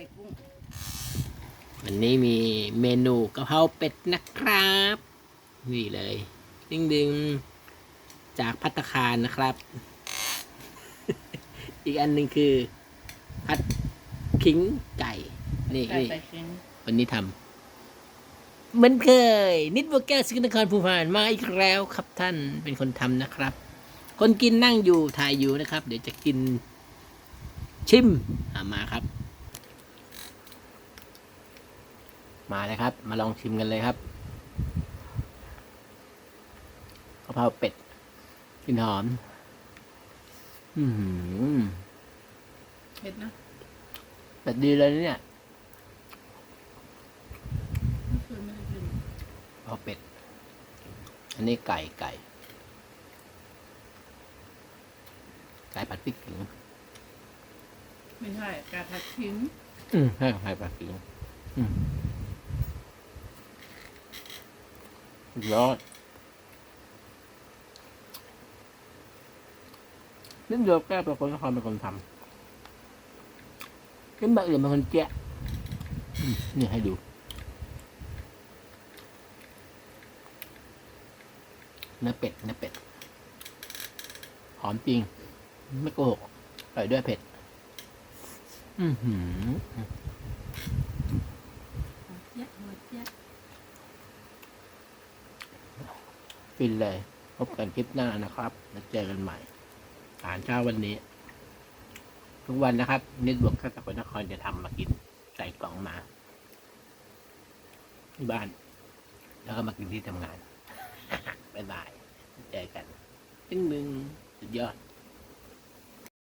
ส่กุ้ง วันนี้มีเมนูกะเพราเป็ดนะครับ นี่เลยดึงดึงๆจากพัตตาคารนะครับ อีกอันหนึ่งคือผัดขิงไก่ นี่ไก่นี่ใส่ชิ้นวันนี้ทำเหมือนเคย นิดบัวแก้วสิงห์นครภูพานมาอีกแล้วครับท่านเป็นคนทำนะครับ คนกินนั่งอยู่ถ่ายอยู่นะครับ เดี๋ยวจะกินชิมอะมาครับ มาเลยครับ มาลองชิมกันเลยครับกะเพราเป็ดกลินหอม อือหือเผ็ดนะเป็ดดีเลยนะเนี่ยไม่เคยไม่ได้กินกะเพราเป็ด อันนี้ไก่ไก่ไก่ผัดพริกขิงไม่ใช่ไก่ผัดชิ้นอืมใช่ไก่ผัดพริกขิง อืมสุด ยอดนี่เดียวแก้เป็นคนนครเป็นคนทำขึ้นแบบอื่นเป็นคนแกะนี่ให้ดูเนื้อเป็ดเนื้อเป็ด หอมจริง ไม่โกหกอร่อยด้วยเผ็ด อือหือ หัวเจี๊ยบหัวเจี๊ยบ ฟินเลย พบกันคลิปหน้านะครับแล้วเจอกันใหม่อาหารเช้าวันนี้ ทุกวันนะครับนิดบวกข้าวกับนครจะทำมากินใส่กล่องมาที่บ้าน แล้วก็มากินที่ทำงานบ๊ายบายเจอกันตึ้งมึงสุดยอด